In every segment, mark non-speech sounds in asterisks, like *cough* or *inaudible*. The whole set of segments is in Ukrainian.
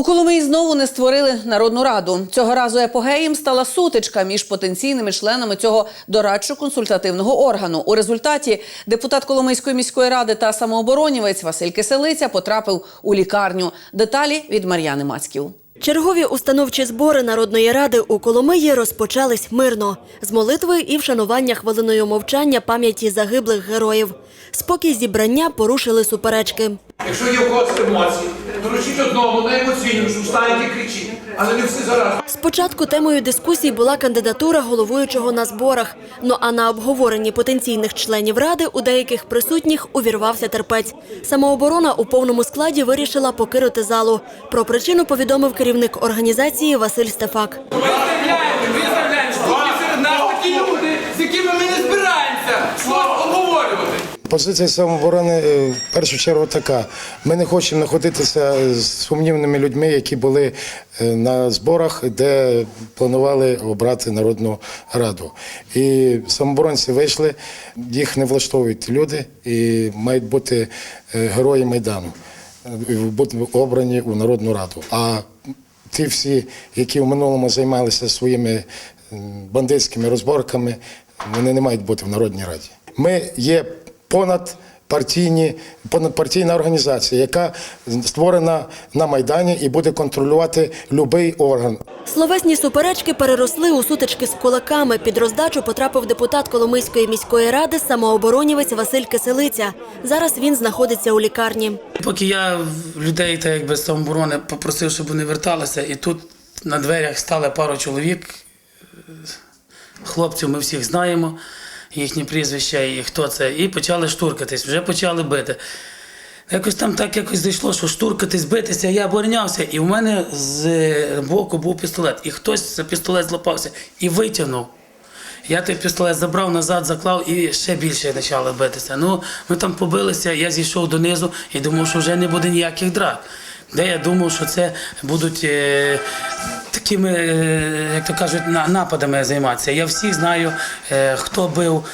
У Коломиї знову не створили народну раду. Цього разу епогеєм стала сутичка між потенційними членами цього дорадчо-консультативного органу. У результаті депутат Коломийської міської ради та самооборонівець Василь Киселиця потрапив у лікарню. Деталі від Мар'яни Мацьків. Чергові установчі збори Народної ради у Коломиї розпочались мирно з молитвою і вшанування хвилиною мовчання пам'яті загиблих героїв. Спокій зібрання порушили суперечки. Якщо є у когось емоції, доручіть одному найемоційнішу, встаньте і кричіть, але не всі зараз. Спочатку темою дискусії була кандидатура головуючого на зборах. Ну а на обговоренні потенційних членів ради у деяких присутніх увірвався терпець. Самооборона у повному складі вирішила покинути залу. Про причину повідомив керівник організації Василь Стефак. Позиція самооборони е, в першу чергу така. Ми не хочемо знаходитися з сумнівними людьми, які були е, на зборах, де планували обрати Народну Раду. І самооборонці вийшли, їх не влаштовують люди і мають бути е, герої Майдану, бути обрані у Народну Раду. А ті всі, які в минулому займалися своїми бандитськими розборками, вони не мають бути в Народній Раді. Ми є понадпартійні, понадпартійна організація, яка створена на Майдані і буде контролювати будь-який орган. Словесні суперечки переросли у сутички з кулаками. Під роздачу потрапив депутат Коломийської міської ради самооборонівець Василь Киселиця. Зараз він знаходиться у лікарні. Поки я людей, так якби з самооборони, попросив, щоб вони верталися, і тут на дверях стали пару чоловік. Хлопців ми всіх знаємо, їхні прізвища і хто це. І почали штуркатись, вже почали бити. Якось там так якось зайшло, що штуркатись, битися, я оборонявся, і в мене з боку був пістолет. І хтось за пістолет злопався і витягнув. Я той пістолет забрав назад, заклав і ще більше почали битися. Ну, ми там побилися, я зійшов донизу і думав, що вже не буде ніяких драк. Де я думав, що це будуть е, такими, е, як то кажуть, на- нападами займатися. Я всіх знаю, е, хто бив,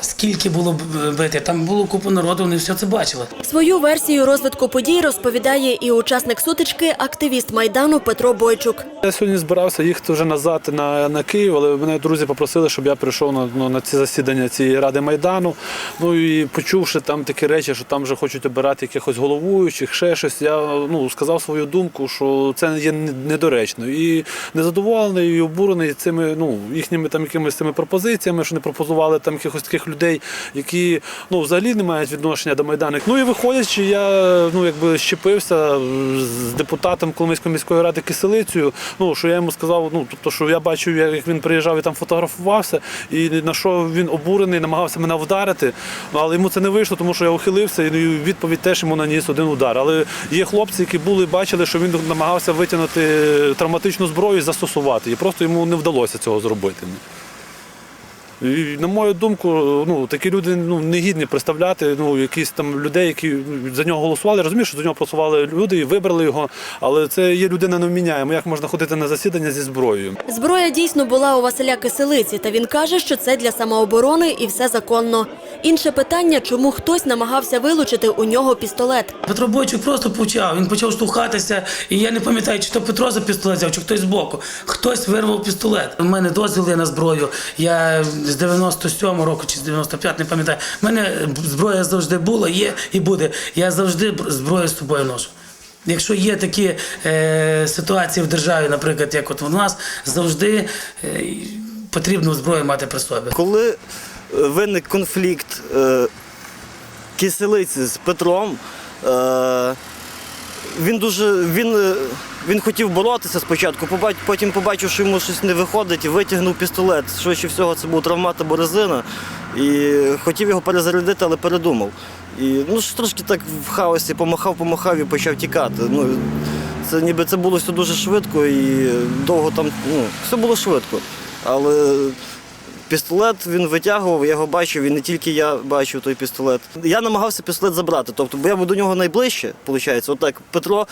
скільки було б- бити. Там було купа народу, вони все це бачили. Свою версію розвитку подій розповідає і учасник сутички, активіст майдану Петро Бойчук. Я сьогодні збирався їхати вже назад на, на Київ, але мене друзі попросили, щоб я прийшов на, ну, на ці засідання цієї ради Майдану. Ну і почувши там такі речі, що там вже хочуть обирати якихось головуючих, ще щось, я ну, сказав свою думку, що це є недоречно. І незадоволений, і обурений цими ну, їхніми там якимись цими пропозиціями, що не пропозували там якихось таких людей, які ну, взагалі не мають відношення до Майдану. Ну і виходячи, я ну, якби щепився з депутатом Коломийської міської ради Киселицею. Ну, що я йому сказав, ну, тобто, що я бачив, як він приїжджав і там фотографувався, і на що він обурений, намагався мене вдарити. Ну, але йому це не вийшло, тому що я ухилився, і відповідь теж йому наніс один удар. Але є хлопці, які були, бачили, що він намагався витягнути травматичну зброю і застосувати. І просто йому не вдалося цього зробити. І, на мою думку, ну такі люди ну не гідні представляти ну якісь там людей, які за нього голосували. Я Розумію, що за нього просували люди і вибрали його. Але це є людина невміняєма. Як можна ходити на засідання зі зброєю? Зброя дійсно була у Василя Киселиці, та він каже, що це для самооборони і все законно. Інше питання, чому хтось намагався вилучити у нього пістолет. Петро Бойчук просто почав. Він почав штовхатися, і я не пам'ятаю, чи то Петро за пістолет взяв, чи хтось збоку. Хтось вирвав пістолет. У мене дозвіл є на зброю. Я з 97-го року чи з 95 не пам'ятаю. У мене зброя завжди була, є і буде. Я завжди зброю з собою ношу. Якщо є такі е, ситуації в державі, наприклад, як от у нас, завжди е, потрібно зброю мати при собі. Коли е, виник конфлікт е, киселиці з Петром, е, він дуже він, е, він хотів боротися спочатку, потім побачив, що йому щось не виходить, і витягнув пістолет. Швидше всього, це був травмат або резина. І хотів його перезарядити, але передумав. І ну, трошки так в хаосі помахав, помахав і почав тікати. Ну, це ніби це було все дуже швидко і довго там, ну, все було швидко. Але Пістолет він витягував, я його бачив, і не тільки я бачив той пістолет. Я намагався пістолет забрати, тобто, бо я був до нього найближче, виходить, отак Петро,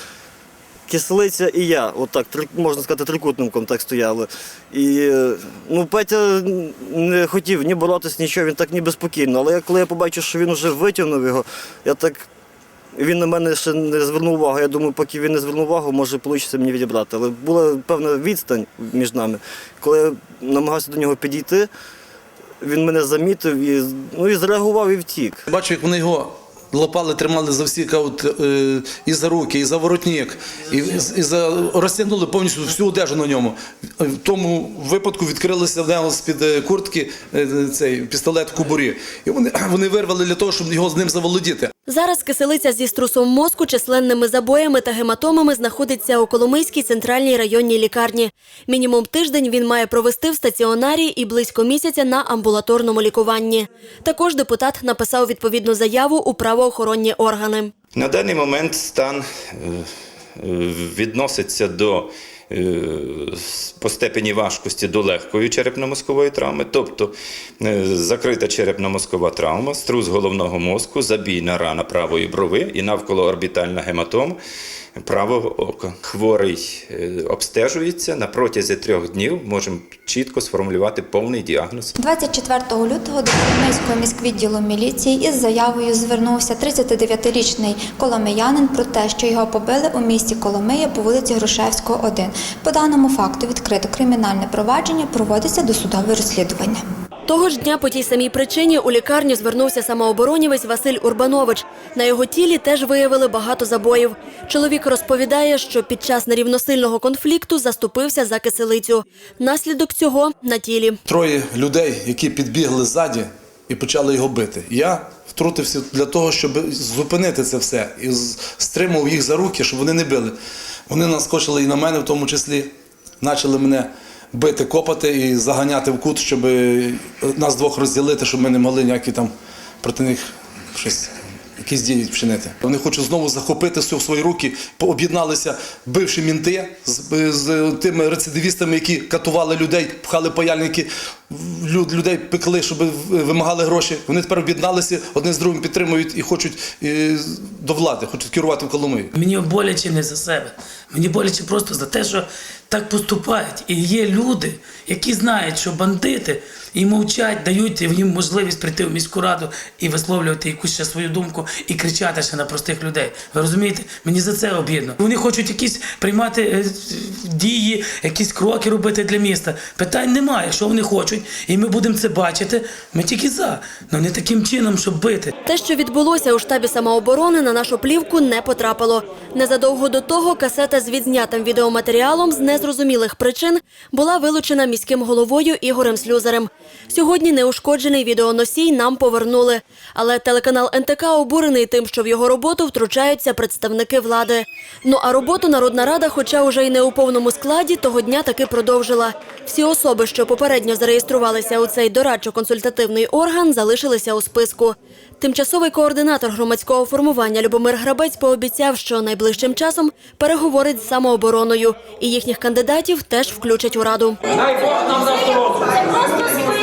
Кислиця і я, отак, можна сказати, трикутником так стояли. І ну, Петя не хотів ні боротися, нічого, він так ніби спокійно. Але коли я побачив, що він вже витягнув його, я так Він на мене ще не звернув увагу. Я думаю, поки він не звернув увагу, може вийде мені відібрати. Але була певна відстань між нами. Коли я намагався до нього підійти, він мене замітив і, ну, і зреагував і втік. Бачу, як вони його лопали, тримали за всі кажуть, е, і за руки, і за воротник, і, і за розтягнули повністю всю одежу на ньому. В тому випадку відкрилися в нього з-під е, куртки е, цей пістолет кубурі. І вони, *clears throat* вони вирвали для того, щоб його з ним заволодіти. Зараз киселиця зі струсом мозку, численними забоями та гематомами знаходиться у Коломийській центральній районній лікарні. Мінімум тиждень він має провести в стаціонарі і близько місяця на амбулаторному лікуванні. Також депутат написав відповідну заяву у правоохоронні органи. На даний момент стан е, е, відноситься до по степені важкості до легкої черепно-мозкової травми, тобто е, закрита черепно-мозкова травма, струс головного мозку, забійна рана правої брови і навколоорбітальна гематома правого ока. Хворий е, обстежується на протязі трьох днів. Можемо чітко сформулювати повний діагноз. 24 лютого до Коломийського міськвідділу міліції із заявою звернувся 39-річний коломиянин про те, що його побили у місті Коломия по вулиці Грушевського, 1. По даному факту відкрито кримінальне провадження, проводиться досудове розслідування. Того ж дня по тій самій причині у лікарню звернувся самооборонівець Василь Урбанович. На його тілі теж виявили багато забоїв. Чоловік розповідає, що під час нерівносильного конфлікту заступився за киселицю. Наслідок цього на тілі. Троє людей, які підбігли ззаді і почали його бити. Я втрутився для того, щоб зупинити це все і стримав їх за руки, щоб вони не били. Вони наскочили і на мене, в тому числі, почали мене бити, копати і заганяти в кут, щоб е, нас двох розділити, щоб ми не могли ніякі там проти них щось. Якісь дії вчинити. Вони хочуть знову захопити все в свої руки. Об'єдналися бивші мінти з, з тими рецидивістами, які катували людей, пхали паяльники, людей пекли, щоб вимагали гроші. Вони тепер об'єдналися, одне з другим підтримують і хочуть до влади, хочуть керувати в Коломиї. Мені боляче не за себе. Мені боляче просто за те, що так поступають. І є люди, які знають, що бандити і мовчать, дають їм можливість прийти в міську раду і висловлювати якусь ще свою думку і кричати ще на простих людей. Ви розумієте? Мені за це обідно. Вони хочуть якісь приймати е, дії, якісь кроки робити для міста. Питань немає. Якщо вони хочуть, і ми будемо це бачити, ми тільки за. Ну не таким чином, щоб бити. Те, що відбулося у штабі самооборони, на нашу плівку не потрапило. Незадовго до того касета з відзнятим відеоматеріалом з незрозумілих причин була вилучена міським головою Ігорем Слюзарем. Сьогодні неушкоджений відеоносій нам повернули. Але телеканал НТК обурений тим, що в його роботу втручаються представники влади. Ну а роботу Народна Рада, хоча уже й не у повному складі, того дня таки продовжила. Всі особи, що попередньо зареєструвалися у цей дорадчо-консультативний орган, залишилися у списку. Тимчасовий координатор громадського формування Любомир Грабець пообіцяв, що найближчим часом переговорить з самообороною, і їхніх кандидатів теж включать у раду. Дай Бог нам здоров'я.